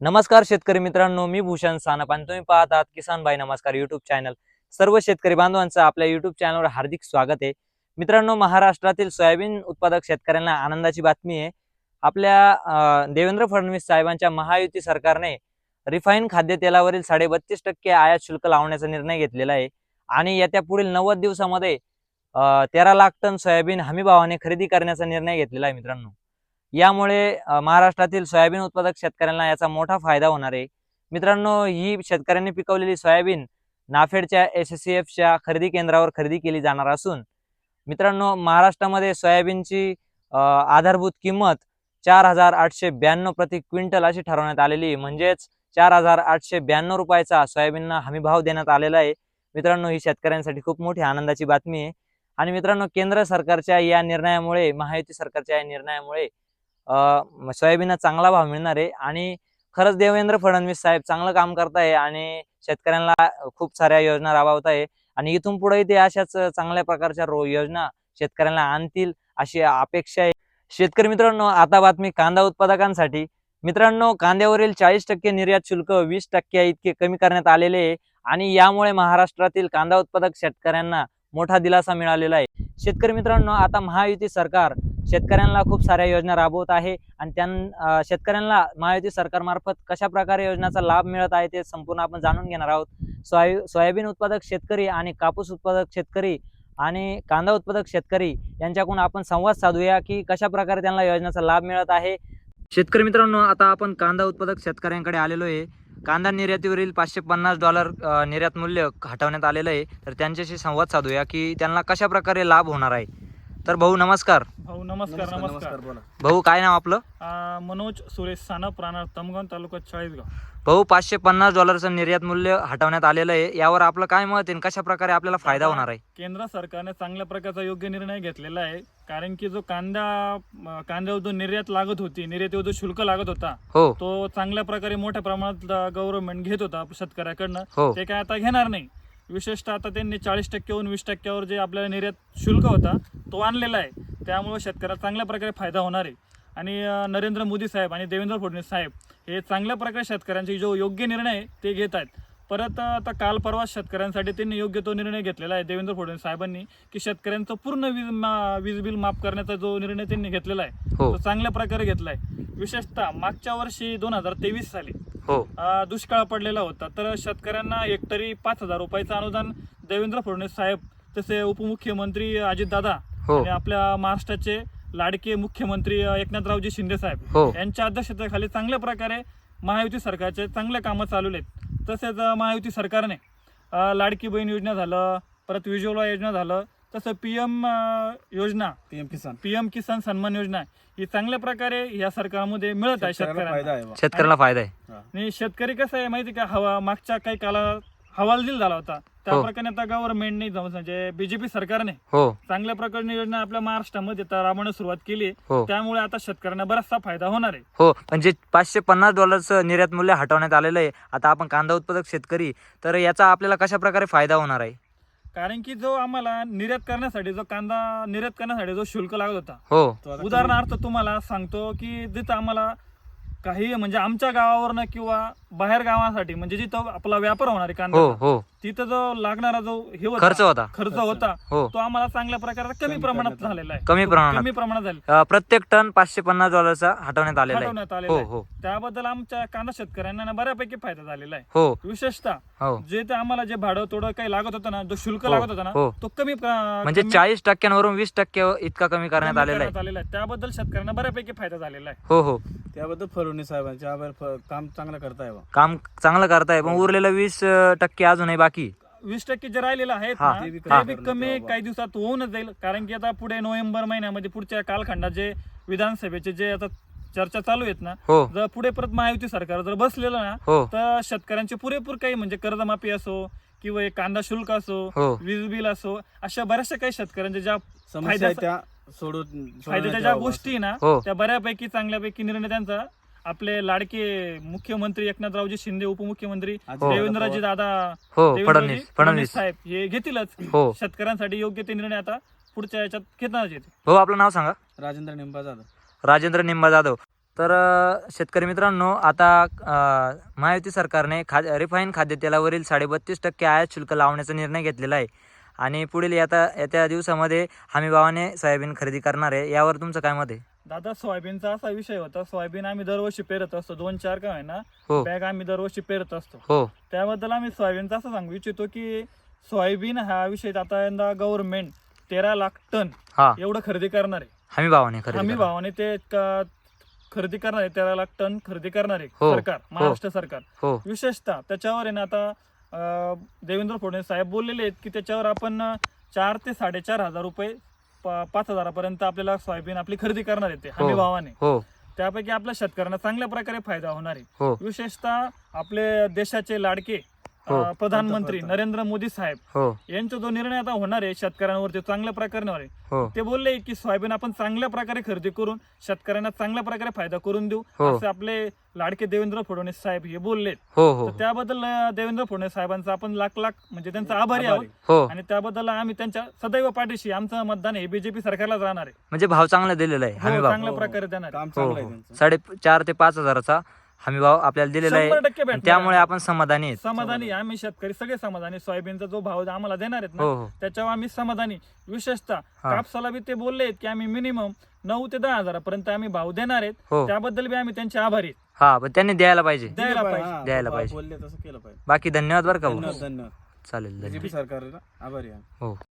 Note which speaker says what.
Speaker 1: नमस्कार शेतकरी मित्रांनो मी भूषण सानप आणि तुम्ही पाहत आहात किसान भाई नमस्कार युट्यूब चॅनल सर्व शेतकरी बांधवांचं आपल्या युट्यूब चॅनलवर हार्दिक स्वागत आहे. मित्रांनो महाराष्ट्रातील सोयाबीन उत्पादक शेतकऱ्यांना आनंदाची बातमी आहे. आपल्या देवेंद्र फडणवीस साहेबांच्या महायुती सरकारने रिफाईन खाद्यतेलावरील साडेबत्तीस टक्के आयात शुल्क लावण्याचा निर्णय घेतलेला आहे. आणि येत्या पुढील नव्वद दिवसामध्ये तेरा लाख टन सोयाबीन हमी भावाने खरेदी करण्याचा निर्णय घेतलेला आहे मित्रांनो. यामुळे महाराष्ट्रातील सोयाबीन उत्पादक शेतकऱ्यांना याचा मोठा फायदा होणार आहे. मित्रांनो ही शेतकऱ्यांनी पिकवलेली सोयाबीन नाफेडच्या एस एस सी एफच्या खरेदी केंद्रावर खरेदी केली जाणार असून मित्रांनो महाराष्ट्रामध्ये सोयाबीनची आधारभूत किंमत चार हजार आठशे ब्याण्णव प्रति क्विंटल अशी ठरवण्यात आलेली आहे. म्हणजेच चार हजार आठशे ब्याण्णव रुपयाचा सोयाबीनना हमी भाव देण्यात आलेला आहे. मित्रांनो ही शेतकऱ्यांसाठी खूप मोठी आनंदाची बातमी आहे. आणि मित्रांनो केंद्र सरकारच्या या निर्णयामुळे महायुती सरकारच्या या निर्णयामुळे सोयाबीनला चांगला भाव मिळणार आहे. आणि खरंच देवेंद्र फडणवीस साहेब चांगलं काम करताय आणि शेतकऱ्यांना खूप साऱ्या योजना राबवत आहे आणि इथून पुढे ते अशाच चांगल्या प्रकारच्या रो योजना शेतकऱ्यांना आणतील अशी अपेक्षा आहे. शेतकरी मित्रांनो आता बातमी कांदा उत्पादकांसाठी. मित्रांनो कांद्यावरील चाळीस टक्के निर्यात शुल्क वीस टक्के इतके कमी करण्यात आलेले आहे. आणि यामुळे महाराष्ट्रातील कांदा उत्पादक शेतकऱ्यांना मोठा दिलासा मिळालेला आहे. शेतकरी मित्रांनो आता महायुती सरकार शेतकऱ्यांना खूप साऱ्या योजना राबवत आहे आणि त्यां शेतकऱ्यांना महायुती सरकारमार्फत कशा प्रकारे योजनाचा लाभ मिळत आहे ते संपूर्ण आपण जाणून घेणार आहोत. सोया सोयाबीन उत्पादक शेतकरी आणि कापूस उत्पादक शेतकरी आणि कांदा उत्पादक शेतकरी यांच्याकडून आपण संवाद साधूया की कशा प्रकारे त्यांना योजनेचा लाभ मिळत आहे. शेतकरी मित्रांनो आता आपण कांदा उत्पादक शेतकऱ्यांकडे आलेलो आहे. कांदा निर्यातीवरील पाचशे पन्नास डॉलर निर्यात मूल्य हटवण्यात आलेलं आहे. तर त्यांच्याशी संवाद साधूया की त्यांना कशा प्रकारे लाभ होणार आहे? तर भाऊ नमस्कार.
Speaker 2: भाऊ नमस्कार नमस्कार
Speaker 3: बोला.
Speaker 1: भाऊ काय नाव आपलं?
Speaker 2: आ, मनोज सुरेश सानप राहणार तमगाव तालुका चाळीसगाव.
Speaker 1: भाऊ पाचशे पन्नास डॉलरचं निर्यात मूल्य हटवण्यात आलेलं आहे. यावर आपलं काय मत आहे कशा प्रकारे आपल्याला फायदा होणार आहे?
Speaker 2: केंद्र सरकारने चांगल्या प्रकारचा योग्य निर्णय घेतलेला आहे. कारण की जो कांदा कांद्यावर जो निर्यात लागत होती निर्यातीवर जो शुल्क लागत होता
Speaker 1: हो.
Speaker 2: तो चांगल्या प्रकारे मोठ्या प्रमाणात गव्हर्नमेंट घेत होता शेतकऱ्याकडनं.
Speaker 1: हो.
Speaker 2: ते काय आता घेणार नाही. विशेषतः आता त्यांनी चाळीस टक्केहून वीस टक्क्यावर जे आपल्याला निर्यात शुल्क होता तो आणलेला आहे. त्यामुळे शेतकऱ्याला चांगल्या प्रकारे फायदा होणार आहे. आणि नरेंद्र मोदी साहेब आणि देवेंद्र फडणवीस साहेब हे चांगल्या प्रकारे शेतकऱ्यांचे जो योग्य निर्णय ते घेत आहेत. परत आता काल परवा शेतकऱ्यांसाठी त्यांनी योग्य तो निर्णय घेतलेला आहे देवेंद्र फडणवीस साहेबांनी की शेतकऱ्यांचं पूर्ण वीज मा- वीज बिल माफ करण्याचा जो निर्णय त्यांनी घेतलेला आहे
Speaker 1: हो.
Speaker 2: तो चांगल्या प्रकारे घेतला आहे. विशेषतः मागच्या वर्षी दोन हजार तेवीस साली
Speaker 1: हो.
Speaker 2: दुष्काळ पडलेला होता. तर शेतकऱ्यांना हेक्टरी पाच हजार रुपयाचं अनुदान देवेंद्र फडणवीस साहेब तसे उपमुख्यमंत्री अजितदादा
Speaker 1: हो.
Speaker 2: आणि आपल्या महाराष्ट्राचे लाडके मुख्यमंत्री एकनाथरावजी शिंदे साहेब
Speaker 1: हो.
Speaker 2: यांच्या अध्यक्षतेखाली चांगल्या प्रकारे महायुती सरकारचे चांगले कामं चालवले आहेत. तसेच महायुती सरकारने लाडकी बहीण योजना झालं परत विजोला योजना झालं तसं पी एम योजना
Speaker 3: PM Kisan.
Speaker 2: P M Kisan Samman योजना ही चांगल्या प्रकारे या सरकारमध्ये मिळत आहे
Speaker 3: शेतकऱ्याला
Speaker 2: शेतकऱ्यांना.
Speaker 3: फायदा आहे बा.
Speaker 1: शेतकऱ्याला फायदा आहे.
Speaker 2: आणि शेतकरी कसं आहे माहिती का? हवा मागच्या काही काला हवालदिल झाला होता. त्या
Speaker 1: हो.
Speaker 2: प्रकारे आता गव्हर्नमेंटने म्हणजे बीजेपी सरकारने
Speaker 1: हो.
Speaker 2: चांगल्या प्रकारची योजना आपल्या महाराष्ट्रामध्ये आता राबवण्यास सुरुवात केली
Speaker 1: हो.
Speaker 2: त्यामुळे आता शेतकऱ्यांना बराचसा फायदा होणार आहे.
Speaker 1: हो. म्हणजे पाचशे पन्नास डॉलरचं निर्यात मूल्य हटवण्यात आलेलं आहे. आता आपण कांदा उत्पादक शेतकरी तर याचा आपल्याला कशा प्रकारे फायदा होणार आहे?
Speaker 2: कारण की जो आम्हाला निर्यात करण्यासाठी जो कांदा निर्यात करण्यासाठी जो शुल्क लागत होता
Speaker 1: हो.
Speaker 2: उदाहरणार्थ तुम्हाला सांगतो की जिथं आम्हाला काही म्हणजे आमच्या गावावरनं किंवा बाहेर गावासाठी म्हणजे जिथं आपला व्यापार होणार आहे
Speaker 1: हो
Speaker 2: कांदा
Speaker 1: हो.
Speaker 2: तिथं जो लागणारा जो हे होता,
Speaker 1: खर्च होता.
Speaker 2: खर्च. होता
Speaker 1: हो.
Speaker 2: तो आम्हाला चांगल्या प्रकारे कमी
Speaker 3: कमी
Speaker 2: प्रमाणात झालेला आहे.
Speaker 1: कमी प्रमाणात.
Speaker 2: कमी प्रमाणात झाले.
Speaker 1: अ, प्रत्येक टन पाचशे पन्नास डॉलरचा हटवण्यात आलेला आहे.
Speaker 2: हटवण्यात आलेला
Speaker 1: हो.
Speaker 2: आहे.
Speaker 1: हो
Speaker 2: त्याबद्दल आमच्या कांदा शेतकऱ्यांना ना बऱ्यापैकी फायदा झालेला आहे.
Speaker 1: हो.
Speaker 2: विशेषतः
Speaker 1: हो.
Speaker 2: जे ते आम्हाला जे भाडं थोडं काही लागत होतं ना जो शुल्क
Speaker 1: हो,
Speaker 2: लागत होता ना
Speaker 1: हो.
Speaker 2: तो कमी प्र-
Speaker 1: म्हणजे
Speaker 2: कमी-
Speaker 1: चाळीस टक्क्यांवरून वीस टक्के इतका कमी करण्यात
Speaker 2: कमी
Speaker 1: आलेला आहे.
Speaker 2: करण्यात आलेला आहे. त्याबद्दल शेतकऱ्यांना बऱ्यापैकी फायदा झालेला आहे.
Speaker 1: हो हो.
Speaker 3: त्याबद्दल फडणवीस साहेबांचे आभार फ- काम चांगलं करताय बा.
Speaker 1: काम चांगलं करताय पण उरलेलं वीस टक्के अजूनही बाकी?
Speaker 2: वीस टक्के जे राहिलेलं आहेत
Speaker 1: हा,
Speaker 2: ना
Speaker 3: ते बी
Speaker 2: ते
Speaker 3: कमी
Speaker 2: बी कमी. काही दिवसात होऊनच जाईल. कारण की आता पुढे नोव्हेंबर महिन्यामध्ये पुढच्या कालखंडात जे विधानसभेचे जे आता चर्चा चालू आहेत ना
Speaker 1: हो.
Speaker 2: जर पुढे परत महायुती सरकार जर बसलेलं ना
Speaker 1: हो.
Speaker 2: तर शेतकऱ्यांचे पुरेपूर काही म्हणजे कर्जमाफी असो किंवा एक कांदा शुल्क असो
Speaker 1: हो.
Speaker 2: वीज बिल असो अशा बऱ्याचशा काही शेतकऱ्यांच्या ज्या
Speaker 3: समस्या आहे
Speaker 2: फायद्याचं-
Speaker 3: त्या सोडून
Speaker 2: फायद्याच्या
Speaker 3: सोडवण्यात
Speaker 2: ज्या
Speaker 3: यावं
Speaker 2: गोष्टी आहे ना
Speaker 1: हो.
Speaker 2: त्या बऱ्यापैकी चांगल्यापैकी निर्णय त्यांचा आपले लाडके मुख्यमंत्री एकनाथरावजी शिंदे उपमुख्यमंत्री
Speaker 1: हो.
Speaker 2: देवेंद्रजी दादा
Speaker 1: हो
Speaker 2: देवेंद्रजी
Speaker 1: फडणवीस फडणवीस
Speaker 2: साहेब हे घेतीलच.
Speaker 1: हो.
Speaker 2: शेतकऱ्यांसाठी योग्य ते निर्णय आता पुढच्या याच्यात येते
Speaker 1: हो आपलं नाव सांगा.
Speaker 3: राजेंद्र निंबा जाधव.
Speaker 1: राजेंद्र निंबा जाधव. तर अ, शेतकरी मित्रांनो आता अ, महायुती सरकारने खा रिफाईन खाद्यतेलावरील साडेबत्तीस टक्के आयात शुल्क लावण्याचा निर्णय घेतलेला आहे. आणि पुढील येता येत्या दिवसामध्ये हमीभावाने सोयाबीन खरेदी करणार आहे. यावर तुमचं काय मत आहे?
Speaker 2: दादा सोयाबीनचा असा विषय होता. सोयाबीन आम्ही दरवर्षी पेरत असतो. दोन चार का ना
Speaker 1: हो.
Speaker 2: बॅग आम्ही दरवर्षी पेरत असतो.
Speaker 1: हो.
Speaker 2: त्याबद्दल आम्ही सोयाबीनचं असं सांगू इच्छितो की सोयाबीन हा विषय आता यंदा गव्हर्नमेंट तेरा लाख टन
Speaker 1: हा.
Speaker 2: एवढं खरेदी करणार आहे.
Speaker 1: हमीभावाने खरेदी
Speaker 2: हमी. भावाने ते क- खरेदी करणार आहे तेरा लाख टन खरेदी करणार आहे
Speaker 1: हो,
Speaker 2: सरकार महाराष्ट्र सरकार.
Speaker 1: हो.
Speaker 2: विशेषतः त्याच्यावर आहे ना आता अं, देवेंद्र फडणवीस साहेब बोललेले आहेत की त्याच्यावर आपण अं, चार ते साडेचार हजार रुपये प- पाच हजारापर्यंत आपल्याला सोयाबीन आपली खरेदी करणार आहे ते हमी
Speaker 1: हो.
Speaker 2: भावाने
Speaker 1: हो.
Speaker 2: त्यापैकी आपल्या शेतकऱ्यांना चांगल्या प्रकारे फायदा होणार आहे.
Speaker 1: हो.
Speaker 2: विशेषतः आपले देशाचे लाडके
Speaker 1: हो.
Speaker 2: प्रधानमंत्री. नरेंद्र मोदी साहेब
Speaker 1: हो
Speaker 2: यांचा जो निर्णय आता होणार आहे शेतकऱ्यांवरती चांगल्या प्रकारे होणार आहे
Speaker 1: हो
Speaker 2: ते बोलले की सोयाबीन आपण चांगल्या प्रकारे खरेदी करून शेतकऱ्यांना चांगल्या प्रकारे फायदा करून देऊ
Speaker 1: हो.
Speaker 2: असे आपले लाडके देवेंद्र फडणवीस साहेब हे बोलले
Speaker 1: हो हो
Speaker 2: तर त्याबद्दल अं, देवेंद्र फडणवीस साहेबांचा आपण लाख लाख म्हणजे त्यांचा आभारी आहोत.
Speaker 1: हो
Speaker 2: आणि त्याबद्दल आम्ही त्यांच्या सदैव पाठीशी आमचं मतदान हे बीजेपी सरकारला जाणार आहे
Speaker 1: म्हणजे भाव चांगला दिलेला आहे
Speaker 2: हो, चांगल्या. प्रकारे देणार आहे.
Speaker 3: काम
Speaker 1: हो
Speaker 3: चांगलं आहे
Speaker 1: हो
Speaker 3: त्यांचं
Speaker 1: साडे चार ते पाच हजाराचा हमीभाव आपल्याला दिलेला आहे.
Speaker 2: शंभर टक्के
Speaker 1: आणि
Speaker 2: भेटणार
Speaker 1: त्यामुळे. आपण समाधानी आहेत.
Speaker 2: समाधानी आम्ही शेतकरी सगळे समाधानी. सोयाबीनचा जो भाव आम्हाला देणार आहेत
Speaker 1: हो
Speaker 2: ना
Speaker 1: हो
Speaker 2: त्याच्यावर आम्ही समाधानी. विशेषतः
Speaker 1: हा.
Speaker 2: कापसाला बी ते बोलले आहेत की आम्ही मिनिमम नऊ ते दहा हजारापर्यंत आम्ही भाव देणार आहेत.
Speaker 1: हो.
Speaker 2: त्याबद्दल बी आम्ही त्यांचे आभारी आहेत.
Speaker 1: हा पण त्यांनी द्यायला पाहिजे.
Speaker 2: द्यायला पाहिजे.
Speaker 3: हा,
Speaker 1: द्यायला पाहिजे.
Speaker 3: बोलले तसं केलं पाहिजे.
Speaker 1: बाकी धन्यवाद बरं का भाऊ.
Speaker 3: धन्यवाद धन्यवाद.
Speaker 1: चालेल धन्यवाद.
Speaker 3: सरकारला आभारी आहे.
Speaker 1: हो.